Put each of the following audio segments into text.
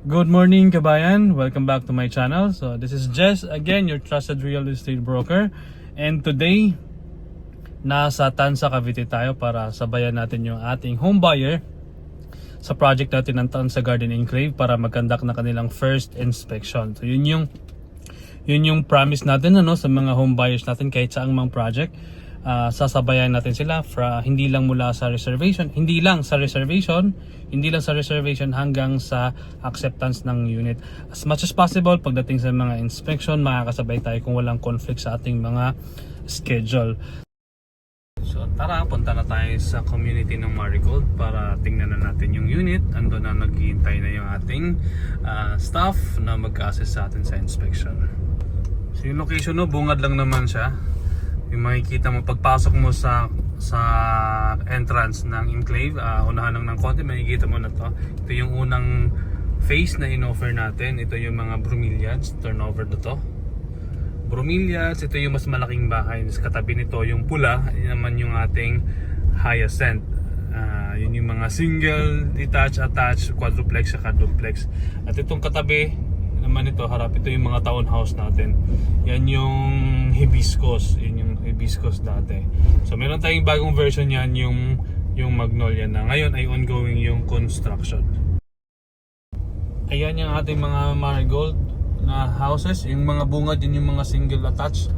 Good morning, kabayan. Welcome back to my channel. So, this is Jess again, your trusted real estate broker. And today, nasa Tansa Cavite tayo para sabayan natin yung ating home buyer sa project natin ng Tansa Garden Enclave para mag-conduct na kanilang first inspection. So, yun yung yun yung promise natin ano sa mga home buyers natin kahit saang mang project Ah, sasabayan natin sila fra, hindi lang mula sa reservation hindi lang sa reservation hindi lang sa reservation hanggang sa acceptance ng unit as much as possible pagdating sa mga inspection makakasabay tayo kung walang conflict sa ating mga schedule So tara, punta na tayo sa community ng Marigold para tingnan na natin yung unit. Ando na naghihintay na yung ating ah, staff na mag-assess sa atin sa inspection. So yung location no, bungad lang naman siya. Yung makikita mo pagpasok mo sa sa entrance ng enclave, ah, unahan lang ng konti, makikita mo na to. Ito yung unang phase na in-offer natin. Ito yung mga bromeliads, turnover na to. Bromeliads, ito yung mas malaking bahay. Tapos katabi nito yung pula, yun naman yung ating hyacinth. Ah, yun yung mga single, detached, attached, quadruplex, saka duplex. At itong katabi naman ito, harap ito yung mga townhouse natin. Yan yung hibiscus, yun yung hibiscus dati. So meron tayong bagong version yan, yung yung magnolia na ngayon ay ongoing yung construction. Ayan yung ating mga marigold na houses. Yung mga bungad, yun yung mga single attached.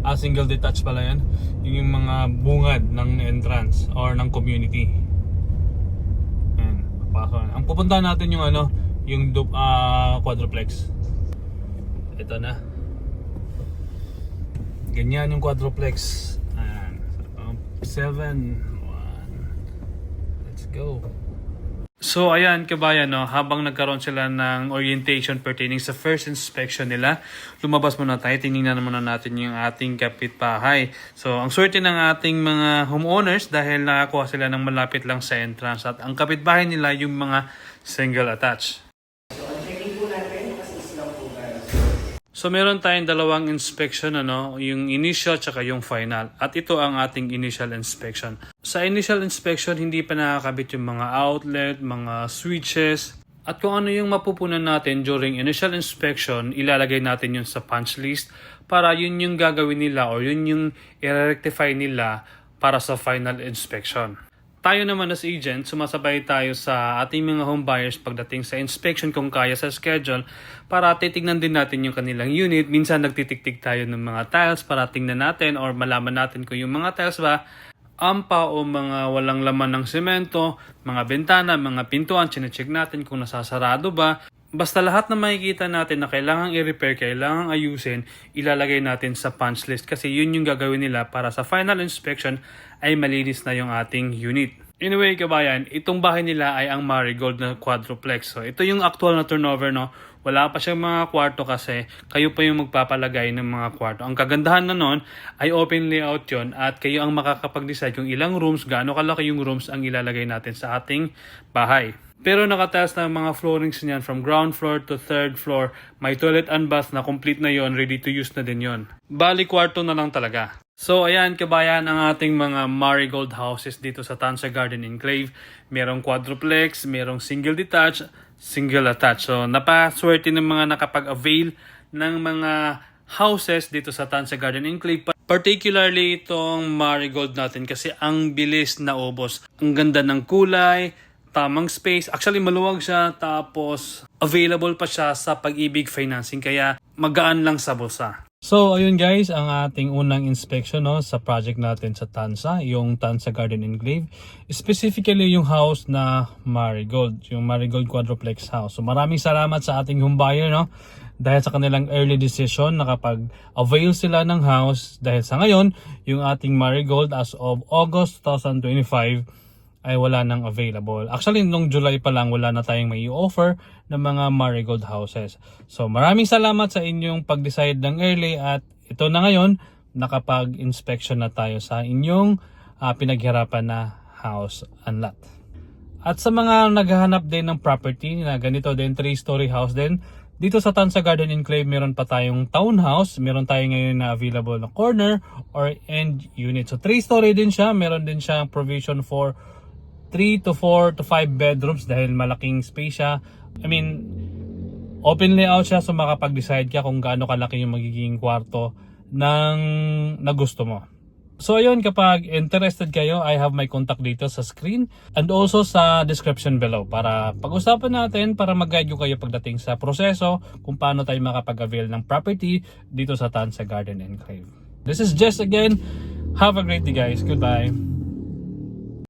Ah, single detached pala yan. Yun yung mga bungad ng entrance or ng community. Ayan, papasok. Ang pupuntahan natin yung ano, yung ah, quadruplex. Ito na. Ganyan yung quadruplex. Seven. One. Let's go. So ayan kabayan no, habang nagkaroon sila ng orientation pertaining sa first inspection nila, lumabas muna tayo, tingnan muna natin yung ating kapitbahay. So ang swerte ng ating mga homeowners dahil nakakuha sila ng malapit lang sa entrance at ang kapitbahay nila yung mga single attached. So meron tayong dalawang inspection ano, yung initial tsaka yung final. At ito ang ating initial inspection. Sa initial inspection hindi pa nakakabit yung mga outlet, mga switches, at kung ano yung mapupunan natin during initial inspection, ilalagay natin yun sa punch list para yun yung gagawin nila or yun yung i-rectify nila para sa final inspection. Tayo naman as agent, sumasabay tayo sa ating mga home buyers pagdating sa inspection kung kaya sa schedule para titignan din natin yung kanilang unit. Minsan nagtitiktik tayo ng mga tiles para tingnan natin or malaman natin kung yung mga tiles ba ampa o mga walang laman ng semento, mga bentana, mga pintuan, chinecheck natin kung nasasarado ba. Basta lahat na makikita natin na kailangang i-repair, kailangang ayusin, ilalagay natin sa punch list kasi yun yung gagawin nila para sa final inspection ay malinis na yung ating unit. Anyway, kabayan, itong bahay nila ay ang Marigold na quadruplex. So, ito yung actual na turnover, no? Wala pa siyang mga kwarto kasi kayo pa yung magpapalagay ng mga kwarto. Ang kagandahan na nun ay open layout yon at kayo ang makakapag-decide kung ilang rooms, gaano kalaki yung rooms ang ilalagay natin sa ating bahay. Pero nakataas na mga floorings niyan from ground floor to third floor. May toilet and bath na complete na yon, ready to use na din yon. Bali kwarto na lang talaga. So ayan kabayan ang ating mga marigold houses dito sa Tansa Garden Enclave. Merong quadruplex, merong single detached, single attached. So napaswerte ng mga nakapag-avail ng mga houses dito sa Tansa Garden Enclave. Particularly itong marigold natin kasi ang bilis na ubos. Ang ganda ng kulay, tamang space. Actually, maluwag siya tapos available pa siya sa pag-ibig financing kaya magaan lang sa bulsa. So, ayun guys, ang ating unang inspection no, sa project natin sa Tansa, yung Tansa Garden Enclave. Specifically yung house na Marigold, yung Marigold Quadruplex House. So, maraming salamat sa ating home buyer, no? Dahil sa kanilang early decision, nakapag-avail sila ng house. Dahil sa ngayon, yung ating Marigold as of August 2025, ay wala nang available. Actually, nung July pa lang, wala na tayong may offer ng mga marigold houses. So, maraming salamat sa inyong pag-decide ng early at ito na ngayon, nakapag-inspection na tayo sa inyong ah, pinaghirapan na house and lot. At sa mga naghahanap din ng property na ganito din, 3-story house din, dito sa Tansa Garden Enclave, meron pa tayong townhouse. Meron tayo ngayon na available na corner or end unit. So 3-story din siya. Meron din siyang provision for 3 to 4 to 5 bedrooms dahil malaking space siya. I mean, Open layout siya so makapag-decide ka kung gaano kalaki yung magiging kwarto ng na gusto mo. So ayun, kapag interested kayo, I have my contact dito sa screen and also sa description below para pag-usapan natin para mag-guide ko kayo pagdating sa proseso kung paano tayo makapag-avail ng property dito sa Tansa Garden and Crave. This is Jess again. Have a great day guys. Goodbye.